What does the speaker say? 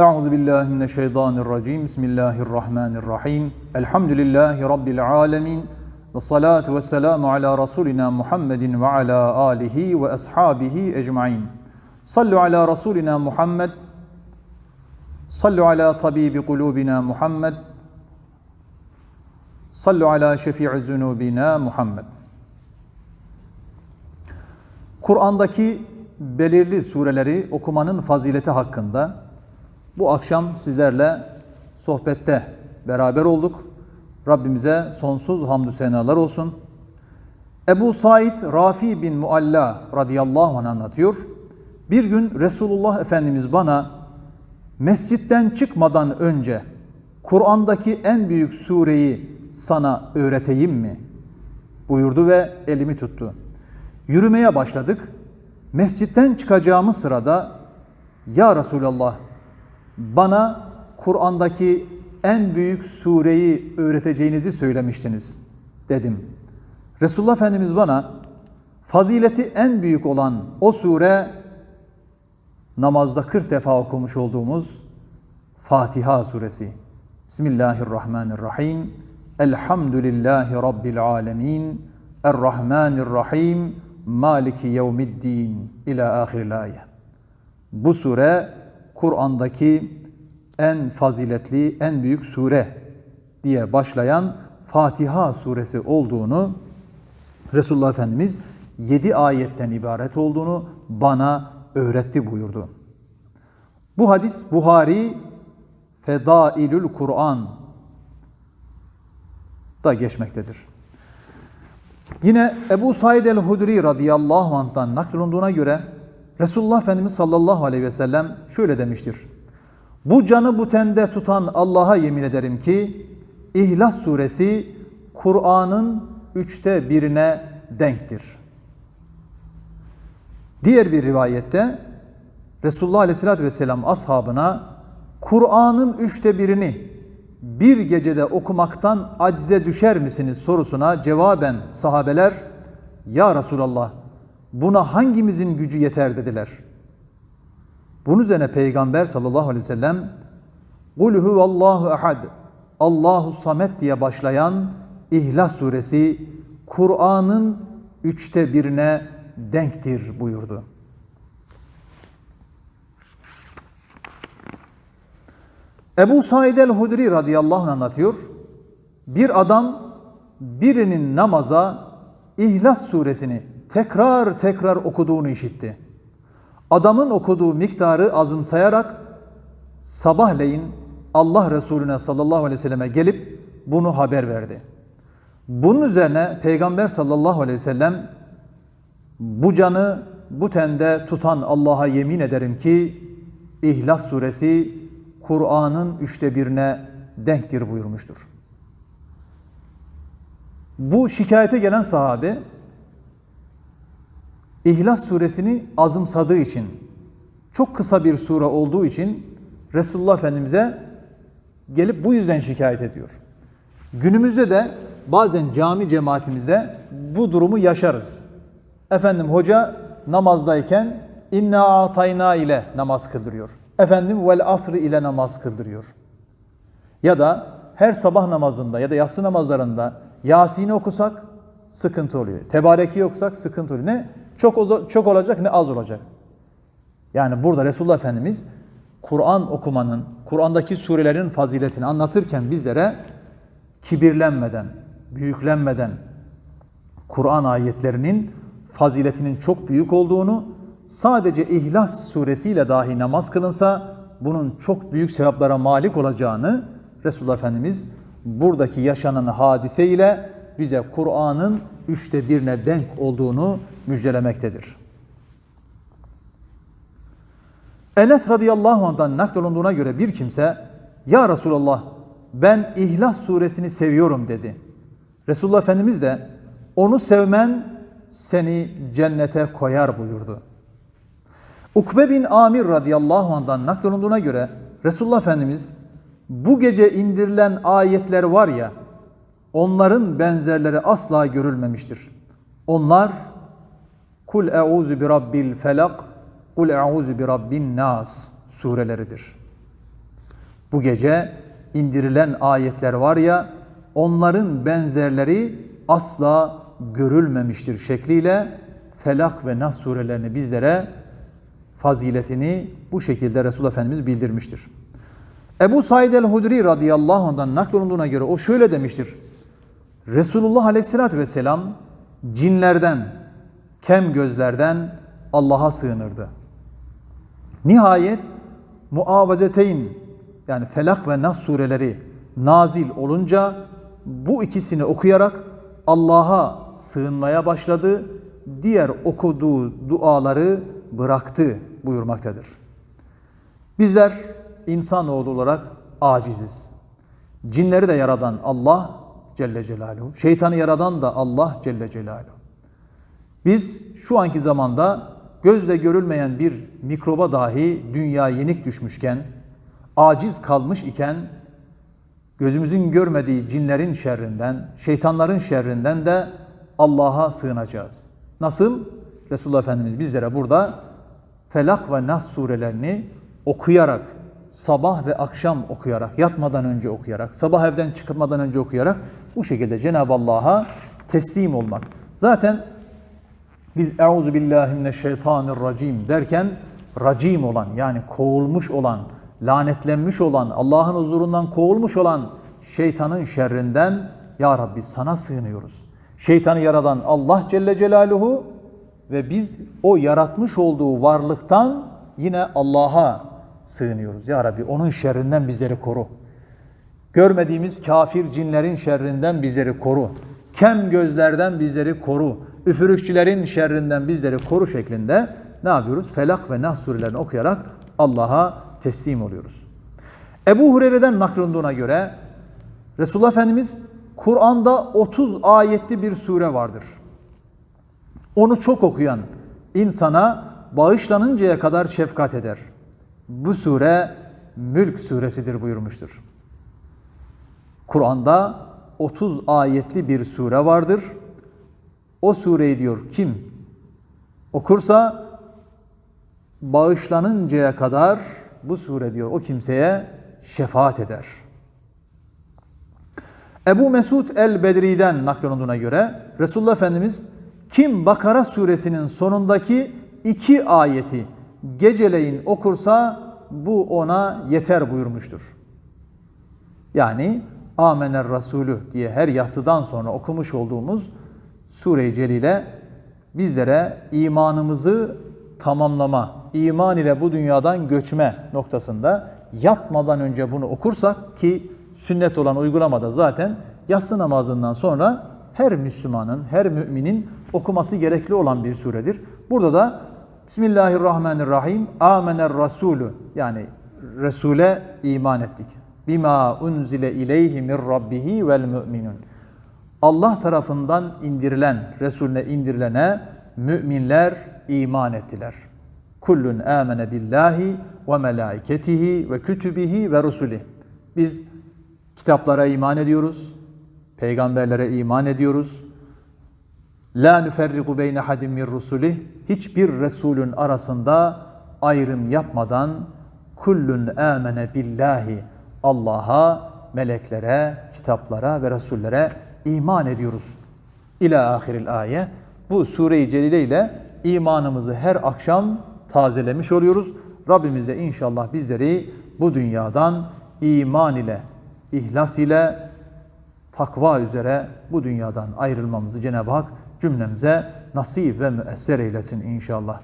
Euzu billahi mineşşeytanirracim. Bismillahirrahmanirrahim. Elhamdülillahi rabbil alamin. Ve salatu vesselamu ala rasulina Muhammedin ve ala alihi ve ashabihi ecmaîn. Sallu ala rasulina Muhammed. Sallu ala tabibi kulubina Muhammed. Sallu ala şefi'i zunubina Muhammed. Kur'an'daki belirli sureleri okumanın fazileti hakkında bu akşam sizlerle sohbette beraber olduk. Rabbimize sonsuz hamdü senalar olsun. Ebu Said Rafi bin Mualla radıyallahu anh anlatıyor. Bir gün Resulullah Efendimiz bana mescitten çıkmadan önce Kur'an'daki en büyük sureyi sana öğreteyim mi? buyurdu ve elimi tuttu. Yürümeye başladık. Mescitten çıkacağımız sırada Ya Resulallah bana Kur'an'daki en büyük sureyi öğreteceğinizi söylemiştiniz dedim. Resulullah Efendimiz bana fazileti en büyük olan o sure namazda 40 defa okumuş olduğumuz Fatiha suresi. Bismillahirrahmanirrahim. Elhamdülillahi Rabbil alemin. Errahmanirrahim. Maliki yevmiddin. İlâ ahiril ayet. Bu sure Kur'an'daki en faziletli, en büyük sure diye başlayan Fatiha suresi olduğunu Resulullah Efendimiz 7 ayetten ibaret olduğunu bana öğretti buyurdu. Bu hadis Buhari Fedailül Kur'an da geçmektedir. Yine Ebu Said el-Hudri radıyallahu anh'tan naklolunduğuna göre Resulullah Efendimiz sallallahu aleyhi ve sellem şöyle demiştir. Bu canı bu tende tutan Allah'a yemin ederim ki İhlas suresi Kur'an'ın üçte birine denktir. Diğer bir rivayette Resulullah aleyhissalatü vesselam ashabına Kur'an'ın üçte birini bir gecede okumaktan acize düşer misiniz sorusuna cevaben sahabeler Ya Resulallah buna hangimizin gücü yeter dediler. Bunun üzerine Peygamber sallallahu aleyhi ve sellem Kul huvallahu ehad Allahu samet diye başlayan İhlas suresi Kur'an'ın üçte birine denktir buyurdu. Ebu Said el-Hudri radıyallahu anh anlatıyor. Bir adam birinin namaza İhlas suresini tekrar tekrar okuduğunu işitti. Adamın okuduğu miktarı azımsayarak sabahleyin Allah Resulüne sallallahu aleyhi ve selleme gelip bunu haber verdi. Bunun üzerine Peygamber sallallahu aleyhi ve sellem bu canı bu tende tutan Allah'a yemin ederim ki İhlas suresi Kur'an'ın üçte birine denktir buyurmuştur. Bu şikayete gelen sahabe İhlas suresini azımsadığı için, çok kısa bir sure olduğu için Resulullah Efendimiz'e gelip bu yüzden şikayet ediyor. Günümüzde de bazen cami cemaatimizde bu durumu yaşarız. Efendim hoca namazdayken inna atayna ile namaz kıldırıyor. Efendim vel asr ile namaz kıldırıyor. Ya da her sabah namazında ya da yatsı namazlarında Yasin'i okusak sıkıntı oluyor. Tebareki okusak sıkıntı oluyor. Ne? Çok, çok olacak ne az olacak. Yani burada Resulullah Efendimiz Kur'an okumanın, Kur'an'daki surelerin faziletini anlatırken bizlere kibirlenmeden, büyüklenmeden Kur'an ayetlerinin faziletinin çok büyük olduğunu, sadece İhlas suresiyle dahi namaz kılınsa bunun çok büyük sevaplara malik olacağını Resulullah Efendimiz buradaki yaşanan hadise ile bize Kur'an'ın üçte birine denk olduğunu müjdelemektedir. Enes radıyallahu anh'dan naklolunduğuna göre bir kimse Ya Resulallah ben İhlas suresini seviyorum dedi. Resulullah Efendimiz de onu sevmen seni cennete koyar buyurdu. Ukbe bin Amir radıyallahu anh'dan naklolunduğuna göre Resulullah Efendimiz bu gece indirilen ayetler var ya onların benzerleri asla görülmemiştir. Onlar Kul e'uzu bi rabbil felak Kul e'uzu bi rabbin nas sureleridir. Bu gece indirilen ayetler var ya onların benzerleri asla görülmemiştir şekliyle Felak ve Nas surelerini bizlere faziletini bu şekilde Resul Efendimiz bildirmiştir. Ebu Said el-Hudri radıyallahu anh'dan naklolunduğuna göre o şöyle demiştir. Resulullah aleyhissalatü vesselam cinlerden, kem gözlerden Allah'a sığınırdı. Nihayet muavazeteyn yani Felak ve Nas sureleri nazil olunca bu ikisini okuyarak Allah'a sığınmaya başladı. Diğer okuduğu duaları bıraktı buyurmaktadır. Bizler insanoğlu olarak aciziz. Cinleri de yaradan Allah Celle Celaluhu, şeytanı yaradan da Allah Celle Celaluhu. Biz şu anki zamanda gözle görülmeyen bir mikroba dahi dünya yenik düşmüşken, aciz kalmış iken, gözümüzün görmediği cinlerin şerrinden, şeytanların şerrinden de Allah'a sığınacağız. Nasıl? Resulullah Efendimiz bizlere burada Felak ve Nas surelerini okuyarak, sabah ve akşam okuyarak, yatmadan önce okuyarak, sabah evden çıkmadan önce okuyarak bu şekilde Cenab-ı Allah'a teslim olmak. Zaten biz Euzu billahi mineşşeytanirracim derken racim olan yani kovulmuş olan, lanetlenmiş olan, Allah'ın huzurundan kovulmuş olan şeytanın şerrinden ya Rabbi sana sığınıyoruz. Şeytanı yaradan Allah Celle Celaluhu ve biz o yaratmış olduğu varlıktan yine Allah'a sığınıyoruz. Ya Rabbi onun şerrinden bizleri koru. Görmediğimiz kafir cinlerin şerrinden bizleri koru. Kem gözlerden bizleri koru. Üfürükçülerin şerrinden bizleri koru şeklinde ne yapıyoruz? Felak ve Nas surelerini okuyarak Allah'a teslim oluyoruz. Ebu Hureyre'den naklolunduğuna göre Resulullah Efendimiz Kur'an'da 30 ayetli bir sure vardır. Onu çok okuyan insana bağışlanıncaya kadar şefkat eder. Bu sure Mülk suresidir buyurmuştur. Kur'an'da 30 ayetli bir sure vardır. O sureyi diyor kim okursa bağışlanıncaya kadar bu sure diyor o kimseye şefaat eder. Ebu Mesud el-Bedri'den naklolunduğuna göre Resulullah Efendimiz kim Bakara suresinin sonundaki iki ayeti geceleyin okursa bu ona yeter buyurmuştur. Yani Amener Resulü diye her yasıdan sonra okumuş olduğumuz Sure-i Celile bizlere imanımızı tamamlama, iman ile bu dünyadan göçme noktasında yatmadan önce bunu okursak ki sünnet olan uygulamada zaten yatsı namazından sonra her Müslümanın, her müminin okuması gerekli olan bir suredir. Burada da Bismillahirrahmanirrahim. Amener Resulü yani Resul'e iman ettik. Bima unzile ileyhi min rabbihi vel müminun. Allah tarafından indirilen, Resulüne indirilene müminler iman ettiler. Kullun amene billahi ve melaiketihi ve kütübihi ve rusuli. Biz kitaplara iman ediyoruz, peygamberlere iman ediyoruz. La nüferriku beyne hadim min rusulih. Hiçbir Resulün arasında ayrım yapmadan kullun amene billahi Allah'a, meleklere, kitaplara ve Resullere iman ediyoruz. İlâ ahiril ayet. Bu sure-i celile ile imanımızı her akşam tazelemiş oluyoruz. Rabbimize inşallah bizleri bu dünyadan iman ile, ihlas ile, takva üzere bu dünyadan ayrılmamızı Cenab-ı Hak cümlemize nasip ve müesser eylesin inşallah.